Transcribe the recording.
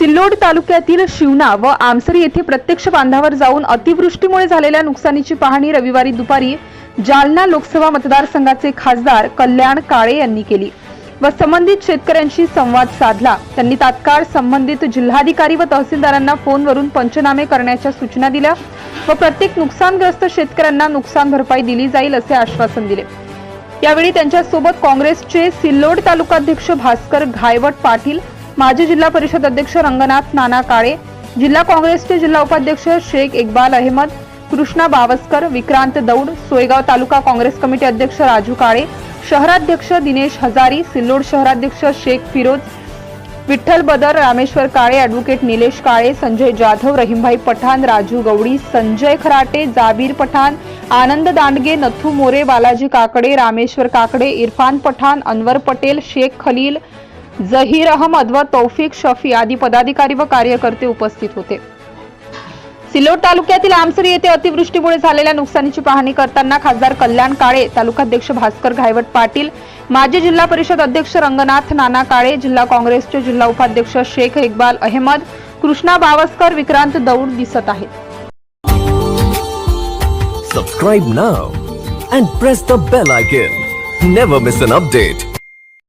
सिल्लोड तालुक्यातील शिवना व आमसरी येथे प्रत्यक्ष बांधावर जाऊन अतिवृष्टीमुळे झालेल्या नुकसानीची पाहणी रविवारी दुपारी जालना लोकसभा मतदारसंघाचे खासदार कल्याण काळे यांनी केली व संबंधित शेतकऱ्यांशी संवाद साधला. त्यांनी तात्काळ संबंधित जिल्हाधिकारी व तहसीलदारांना फोनवरून पंचनामे करण्याच्या सूचना दिल्या व प्रत्येक नुकसानग्रस्त शेतकऱ्यांना नुकसान भरपाई दिली जाईल असे आश्वासन दिले. यावेळी त्यांच्यासोबत काँग्रेसचे सिल्लोड तालुकाध्यक्ष भास्कर घायवट पाटील माजी जिल्हा परिषद अध्यक्ष रंगनाथ नाना काळे जिल्हा काँग्रेसचे जिल्हा उपाध्यक्ष शेख इक्बाल अहमद कृष्णा बावस्कर विक्रांत दौड सोयगाव तालुका काँग्रेस कमिटी अध्यक्ष राजू काळे शहराध्यक्ष दिनेश हजारी सिल्लोड शहराध्यक्ष शेख फिरोज विठ्ठल बदर रामेश्वर काळे ॲडव्होकेट निलेश काळे संजय जाधव रहीमभाई पठाण राजू गवडी संजय खराटे जाबीर पठाण आनंद दांडगे नथू मोरे बालाजी काकडे रामेश्वर काकडे इरफान पठाण अनवर पटेल शेख खलील जहीर अहमद व तौफिक शफी आदी पदाधिकारी व कार्यकर्ते उपस्थित होते. सिल्लोड तालुक्यातील आमसरी येथे अतिवृष्टीमुळे झालेल्या नुकसानीची पाहणी करताना खासदार कल्याण काळे तालुकाध्यक्ष भास्कर घायवट पाटील माजी जिल्हा परिषद अध्यक्ष रंगनाथ नाना काळे जिल्हा काँग्रेसचे जिल्हा उपाध्यक्ष शेख इक्बाल अहमद कृष्णा बावस्कर विक्रांत दौड दिसत आहेत. Subscribe now and press the bell icon never miss an update